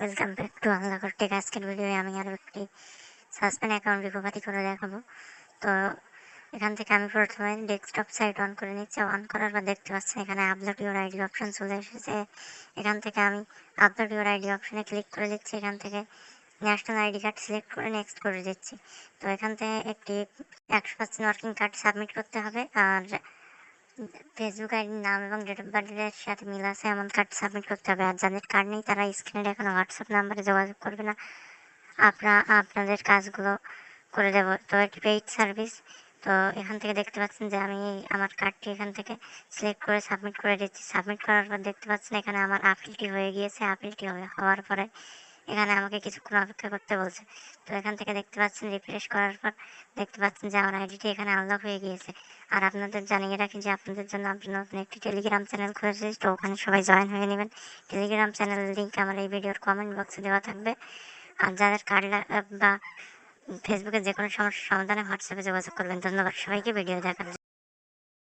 Welcome back to unlocker tech আজকের ভিডিওয়ে আমি আরও একটি সাসপেন্ড অ্যাকাউন্ট রিকভারি করে দেখাবো। তো এখান থেকে আমি প্রথমে ডেস্কটপ সাইট অন করে নিচ্ছি। অন করার পর দেখতে পাচ্ছেন এখানে আপলোড ইউর আইডি অপশন চলে এসেছে। এখান থেকে আমি আপলোড ইউর আইডি অপশনে ক্লিক করে দিচ্ছি। এখান থেকে ন্যাশনাল আইডি কার্ড সিলেক্ট করে নেক্সট করে দিচ্ছি। তো এখান থেকে একটি একশো পার্সেন্ট ওয়ার্কিং কার্ড সাবমিট করতে হবে। আর ফেসবুক আইডির নাম এবং ডেট অফ বার্থের সাথে মিল আছে, এমন কার্ড সাবমিট করতে হবে। আর যাদের কার্ড নেই, তারা স্ক্রিনে দেখানো হোয়াটসঅ্যাপ নাম্বারে যোগাযোগ করবে না। আপনার আপনাদের কাজগুলো করে দেবো। তো এটি পেইড সার্ভিস তো এখান থেকে দেখতে পাচ্ছেন যে আমি আমার কার্ডটি এখান থেকে সিলেক্ট করে সাবমিট করে দিচ্ছি। সাবমিট করার পর দেখতে পাচ্ছেন এখানে আমার আপিলটি হয়ে গিয়েছে। আপিলটি হয়ে- হওয়ার পরে এখানে আমাকে কিছুক্ষণ অপেক্ষা করতে বলছে। তো এখান থেকে দেখতে পাচ্ছেন রিফ্রেশ করার পর দেখতে পাচ্ছেন যে আমার আইডিটি এখানে আনলক হয়ে গিয়েছে। আর আপনাদের জানিয়ে রাখি যে আপনাদের জন্য আমি নতুন একটি টেলিগ্রাম চ্যানেল খুলেছি, তো ওখানে সবাই জয়েন হয়ে নেবেন। টেলিগ্রাম চ্যানেলের লিঙ্ক আমার এই ভিডিওর কমেন্ট বক্সে দেওয়া থাকবে। আর যাদের কার্ড বা ফেসবুকে যে কোনো সমস্যার সমাধানে হোয়াটসঅ্যাপে যোগাযোগ করবেন। ধন্যবাদ, সবাইকে ভিডিও দেখার।